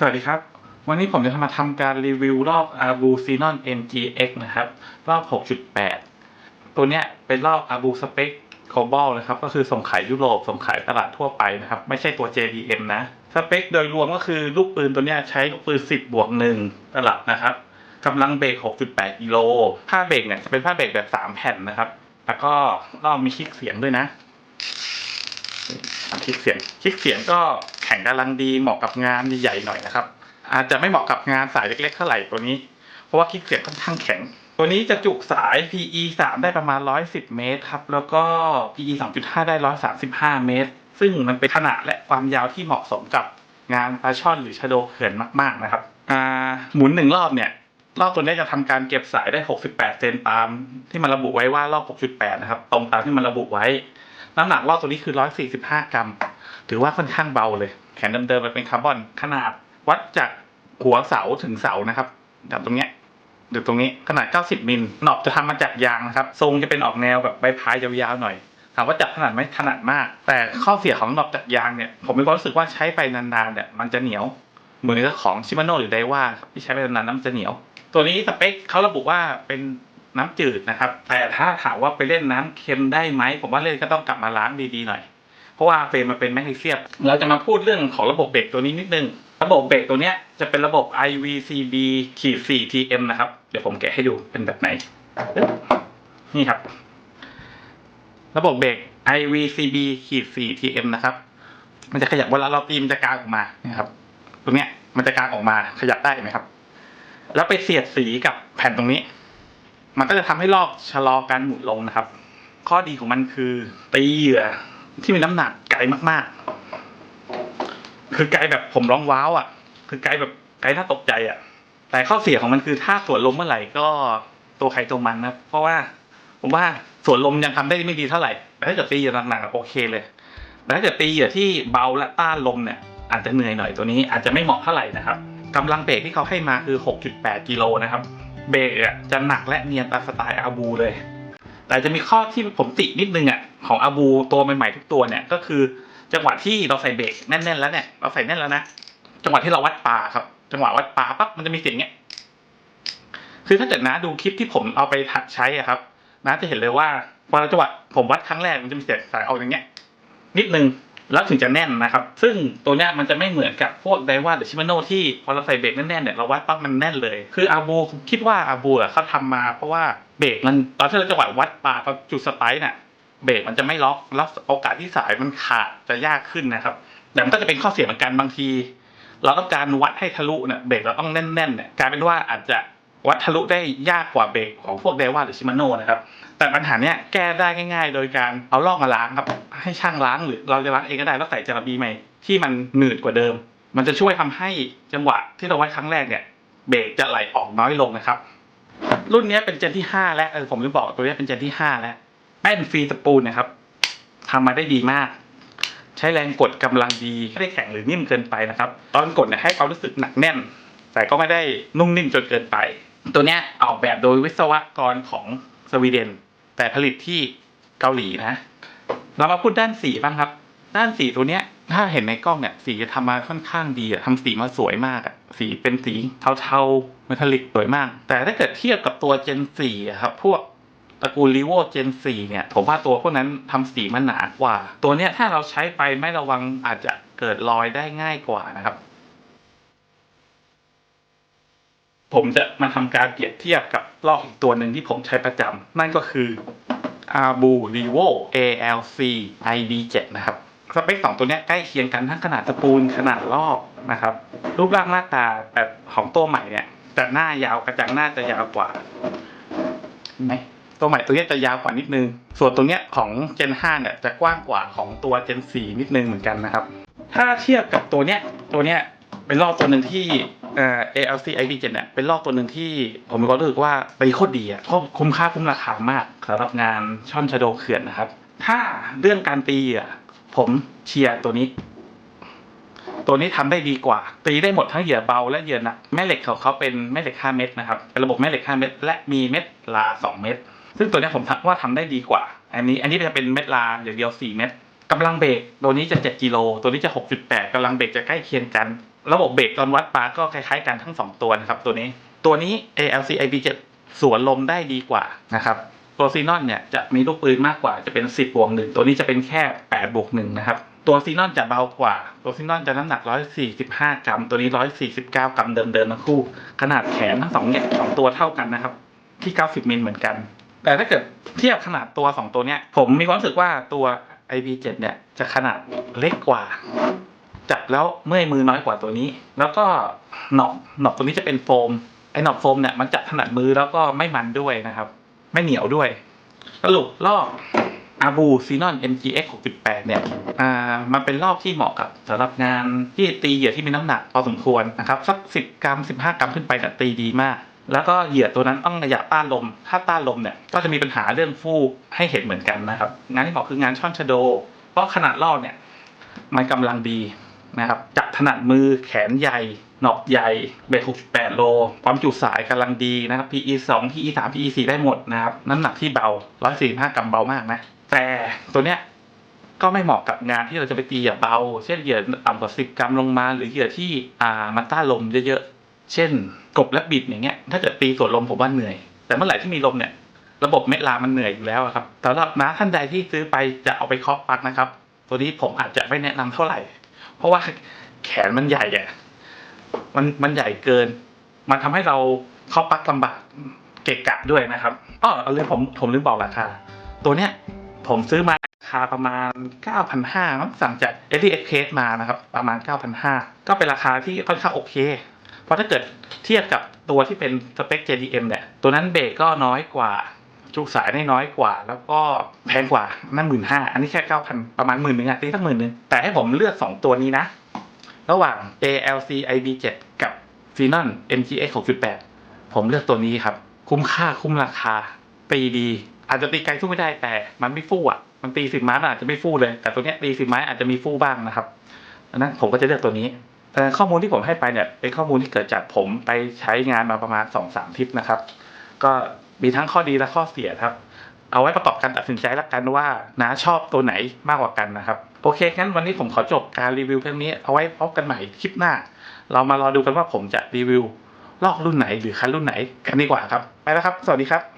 สวัสดีครับ วันนี้ผมจะมาทำการรีวิวรอบ a r b u c i n o n MGX นะครับ รอบ 6.8 ตัวเนี้ยเป็นรอบ a r b u Spec Global นะครับ ก็คือส่งขายยุโรป ส่งขายตลาดทั่วไปนะครับ ไม่ใช่ตัว JDM นะ สเปคโดยรวมก็คือลูกปืนตัวเนี้ยใช้ลูกปืน 10 บวก 1 ตลับนะครับกำลังเบรก 6.8 กิโลผ้าเบรกเนี่ยจะเป็นผ้าเบรกแบบ 3 แผ่นนะครับ แล้วก็รอบมีคลิกเสียงด้วยนะคลิกเสียง คลิกเสียงก็ แข็งกำลังดีเหมาะกับงานใหญ่ๆหน่อยนะครับ อาจจะไม่เหมาะกับงานสายเล็กๆเท่าไหร่ตัวนี้ เพราะว่าคลิกเสียงค่อนข้างแข็ง ตัวนี้จะจุสาย PE 3 ได้ประมาณ 110 เมตรครับ แล้วก็ PE 2.5 ได้ 135 เมตร ซึ่งมันเป็นขนาดและความยาวที่เหมาะสมกับงานปลาช่อนหรือชะโดเขื่อนมากๆนะครับหมุนหนึ่งรอบเนี่ยรอบตัวนี้จะทำการเก็บสายได้ 68 เซนตาม ที่มันระบุไว้ว่ารอบ6.8 นะครับ ตรงตามที่มันระบุไว้ น้ำหนักรอบตัวนี้คือ 145 กรัม ถือว่าค่อนข้างเบาเลย แขนเดิมๆมันเป็นคาร์บอนขนาดวัดจากหัวเสาถึงเสานะครับจากตรงเนี้ยหรือตรงนี้ขนาด 90 มิลหนอบจะทำมาจากยางนะครับ ทรงจะเป็นออกแนวแบบใบพายยาวๆหน่อยถามว่าจับขนาดไหมขนาดมาก แต่ข้อเสียของหนอบจากยางเนี่ยผมมีความรู้สึกว่าใช้ไปนานๆเนี่ยมันจะเหนียวเหมือนกับของชิมาโน่หรือไดว่าที่ใช้ไปนานๆน้ำจะเหนียว ตัวนี้สเปคเขาระบุว่าเป็นน้ำจืดนะครับ แต่ถ้าถามว่าไปเล่นน้ำเค็มได้ไหมผมว่าเล่นก็ต้องกลับมาล้างดีๆหน่อย เพราะว่าเฟรมมันเป็นแมกนีเซียมเราจะมาพูดเรื่องของระบบเบรกตัวนี้นิดนึง ระบบเบรกตัวเนี้ยจะเป็นระบบ IVCB ขีด 4 TM นะครับ เดี๋ยวผมแกะให้ดูเป็นแบบไหน นี่ครับ ระบบเบรก IVCB ขีด 4 TM นะครับ มันจะขยับเวลาเราตีมจะกางออกมานะครับ ตรงเนี้ยมันจะกางออกมาขยับได้ไหมครับ แล้วไปเสียดสีกับแผ่นตรงนี้ มันก็จะทำให้ลอกชะลอการหมุนลงนะครับ ข้อดีของมันคือตีเหยื่อ ที่มีน้ำหนักไกลมากๆ คือไกลแบบผมร้องว้าวอะ คือไกลแบบไกลน่าตกใจอะ แต่ข้อเสียของมันคือถ้าสวนลมเมื่อไหร่ก็ตัวใครตัวมันนะเพราะว่าผมว่าสวนลมยังทำได้ไม่ดีเท่าไหร่แต่ถ้าเกิดตีเหยื่อหนักๆโอเคเลยแต่ถ้าเกิดตีเหยื่อที่เบาและต้านลมเนี่ย อาจจะเหนื่อยหน่อยตัวนี้อาจจะไม่เหมาะเท่าไหร่นะครับกำลังเบรกที่เขาให้มาคือ 6.8 กิโลนะครับ เบรกอะจะหนักและเนียนตามสไตล์อาบูเลย แต่จะมีข้อที่ผมตินิดนึงอะของอาบูตัวใหม่ๆทุกตัวเนี่ยก็คือ จังหวะที่เราใส่เบรกแน่นๆแล้วเนี่ยเราใส่แน่นแล้วนะจังหวะที่เราวัดปลาครับ จังหวะวัดปลาปั๊บมันจะมีเสียงเงี้ยคือถ้าเกิดนะดูคลิปที่ผมเอาไปใช้อะครับนะจะเห็นเลยว่าพอเราจังหวะผมวัดครั้งแรกมันจะมีเสียงสายออกอย่างเงี้ยนิดนึงแล้วถึงจะแน่นนะครับ ซึ่งตัวเนี้ยมันจะไม่เหมือนกับพวกไดว่าหรือชิมาโน่ที่พอเราใส่เบรกแน่นๆเนี่ยเราวัดปั๊บมันแน่นเลย คืออาบูคิดว่าอาบูอะเขาทำมาเพราะว่า เบรกมันตอนที่เราจังหวะวัดปลาตอนจุดสไตร์เนี่ยเบรกมันจะไม่ล็อกแล้วโอกาสที่สายมันขาดจะยากขึ้นนะครับแต่มันก็จะเป็นข้อเสียเหมือนกันบางที เราต้องการวัดให้ทะลุเนี่ยเบรกเราต้องแน่นๆเนี่ยกลายเป็นว่าอาจจะวัดทะลุได้ยากกว่าเบรกของพวกไดว่าหรือชิมาโน่นะครับ แต่ปัญหาเนี้ยแก้ได้ง่ายๆ โดยการเอาลอกมาล้างครับให้ช่างล้างหรือเราจะล้างเองก็ได้แล้วใส่จาระบีใหม่ที่มันหนืดกว่าเดิม มันจะช่วยทำให้จังหวะที่เราวัดครั้งแรกเนี่ยเบรกจะไหลออกน้อยลงนะครับ รุ่นนี้เป็นเจนที่ 5 แล้วเออผมจะบอกตัวนี้เป็นเจนที่ 5 แล้วแป้นฟรีสปูลนะครับทำมาได้ดีมาก ใช้แรงกดกำลังดีไม่ได้แข็งหรือนิ่มเกินไปนะครับ ตอนกดเนี่ยให้ความรู้สึกหนักแน่น แต่ก็ไม่ได้นุ่มนิ่มจนเกินไป ตัวเนี้ยออกแบบโดยวิศวกรของสวีเดน แต่ผลิตที่เกาหลีนะ เรามาพูดด้านสีบ้างครับ ด้านสีตัวเนี้ยถ้าเห็นในกล้องเนี่ยสีจะทำมาค่อนข้างดีอะทำสีมาสวยมากอะ สีเป็นสีเทาๆเมทัลลิกสวยมาก แต่ถ้าเกิดเทียบกับตัว Gen 4อะครับ พวกตระกูล r ีโว Gen 4เนี่ย ผมว่าตัวพวกนั้นทำสีมันหนากว่า ตัวเนี้ยถ้าเราใช้ไปไม่ระวังอาจจะเกิดรอยได้ง่ายกว่านะครับ ผมจะมาทำการเปรียบเทียบกับลอกอีกตัวหนึ่งที่ผมใช้ประจำนั่นก็คือ Arbu Revo ALC ID7 นะครับ สเปคสองตัวนี้ใกล้เคียงกันทั้งขนาดตะปูนขนาดลอกนะครับ รูปร่างหน้าตาแต่ของตัวใหม่เนี่ยแต่หน้ายาวกระจังหน้าจะยาวกว่าไหมตัวใหม่ตัวนี้จะยาวกว่านิดนึง ส่วนตัวเนี้ยของ Gen 5 เนี่ยจะกว้างกว่าของตัว Gen 4 นิดนึงเหมือนกันนะครับ ถ้าเทียบกับตัวเนี้ยตัวเนี้ยเป็นลอกตัวหนึ่งที่เอ่อ ALC ID7 เนี่ยเป็นลอกตัวหนึ่งที่ผมมีความรู้สึกว่าตีโคตรดีอะเพราะคุ้มค่าคุ้มราคามากสำหรับงานช่อนชะโดเขื่อนนะครับ ถ้าเรื่องการตีอะ ผมเชียร์ตัวนี้ ตัวนี้ทำได้ดีกว่า ตีได้หมดทั้งเหยื่อเบาและเหยื่อหนักแม่เหล็กของเขาเป็นแม่เหล็ก 5 เม็ดนะครับเป็นระบบแม่เหล็ก 5 เม็ดและมีเม็ดลา 2 เม็ดซึ่งตัวนี้ผมว่าทำได้ดีกว่า อันนี้ อันนี้จะเป็นเม็ดลาอย่างเดียว 4 เม็ดกำลังเบรกตัวนี้จะ7กิโลตัวนี้จะ 6.8กำลังเบรกจะใกล้เคียงกัน ระบบเบรกตอนวัดปาร์ก็คล้ายๆกันทั้งสองตัวนะครับ ตัวนี้ ตัวนี้ ALC IB7 สวนลมได้ดีกว่านะครับ ตัวซีนอนเนี่ยจะมีลูกปืนมากกว่าจะเป็น 10บวกหนึ่งตัวนี้จะเป็นแค่8บวกหนึ่งนะครับตัวซีนอนจะเบากว่า ตัวซีนอนจะน้ำหนัก 145 กรัม ตัวนี้ 149 กรัมเดิมๆทั้งคู่ ขนาดแขนทั้งสองเนี่ยสองตัวเท่ากันนะครับ ที่ 90 มิลเหมือนกัน แต่ถ้าเกิดเทียบขนาดตัว2ตัวเนี้ย ผมมีความรู้สึกว่าตัว IP7 เนี่ยจะขนาดเล็กกว่า จับแล้วเมื่อยมือน้อยกว่าตัวนี้ แล้วก็หนอบหนอบตัวนี้จะเป็นโฟม ไอ้หนอบโฟมเนี่ยมันจับถนัดมือแล้วก็ไม่มันด้วยนะครับ ไม่เหนียวด้วยสรุปรอบอาบูซีนอน MGX 6.8 เนี่ย อ่า มันเป็นรอบที่เหมาะกับสำหรับงานที่ตีเหยื่อที่มีน้ำหนักพอสมควรนะครับ สัก 10 กรัม 15 กรัมขึ้นไปเนี่ยตีดีมาก แล้วก็เหยื่อตัวนั้นต้องระยะต้านลม ถ้าต้านลมเนี่ย ก็จะมีปัญหาเรื่องฟูกให้เห็นเหมือนกันนะครับ งานที่เหมาะคืองานช่อนชะโด เพราะขนาดรอบเนี่ย มันกำลังดี นะครับจับถนัดมือแขนใหญ่หนอกใหญ่เบรก68โล ความจุสายกำลังดีนะครับ PE 2 PE 3 PE 4ได้หมดนะครับ น้ำหนักที่เบา145กรัมเบามากนะ แต่ตัวเนี้ยก็ไม่เหมาะกับงานที่เราจะไปตีเหยื่อเบา เช่นเหยื่อต่ำกว่า10กรัมลงมา หรือเหยื่อที่อ่ามันต้านลมเยอะๆ เช่น กบและบิดอย่างเงี้ย ถ้าเกิดตีสวนลมผมว่าเหนื่อย แต่เมื่อไหร่ที่มีลมเนี่ย ระบบเม็ดลามันเหนื่อยอยู่แล้วครับสำหรับน้าท่านใดที่ซื้อไปจะเอาไปเคาะปักนะครับ ตัวนี้ผมอาจจะไม่แนะนำเท่าไหร่ เพราะว่าแขนมันใหญ่อะมันมันใหญ่เกิน มันทำให้เราเข้าปักลำบากเกะกะด้วยนะครับอ้อเอาเลยผมผมลืมบอกราคาตัวเนี้ยผมซื้อมาราคาประมาณ 9,500มั้งสั่งจาก a อ x มานะครับ ประมาณ 9,500 ก็เป็นราคาที่ค่อนข้างโอเค เพราะถ้าเกิดเทียบกับตัวที่เป็นสเปค JDM เนี่ย ตัวนั้นเบรกก็น้อยกว่า จุกสายได้น้อยกว่า แล้วก็แพงกว่านั่นหมื่นห้าอันนี้แค่เก้าพันประมาณหมื่นหนึ่งอะตีสักหมื่นหนึ่งแต่ให้ผมเลือกสองตัวนี้นะ ระหว่าง ALC IB7 กับ Phenon MGX 6.8 ผมเลือกตัวนี้ครับ คุ้มค่าคุ้มราคาตีดี อาจจะตีไกลสู้ไม่ได้แต่มันไม่ฟู่อะมันตีสิบไม้มันอาจจะไม่ฟู่เลย แต่ตัวเนี้ยตีสิบไม้อาจจะมีฟู่บ้างนะครับดังนั้นผมก็จะเลือกตัวนี้แต่ข้อมูลที่ผมให้ไปเนี่ยเป็นข้อมูลที่เกิดจากผมไปใช้งานมาประมาณ2อสามทิปนะครับ ก็ มีทั้งข้อดีและข้อเสียครับ เอาไว้ประกอบการตัดสินใจละกันว่าน้าชอบตัวไหนมากกว่ากันนะครับ โอเคงั้นวันนี้ผมขอจบการรีวิวเพียงนี้เอาไว้พบกันใหม่คลิปหน้า เรามารอดูกันว่าผมจะรีวิวลอกรุ่นไหนหรือคันรุ่นไหนกันดีกว่าครับ ไปแล้วครับ สวัสดีครับ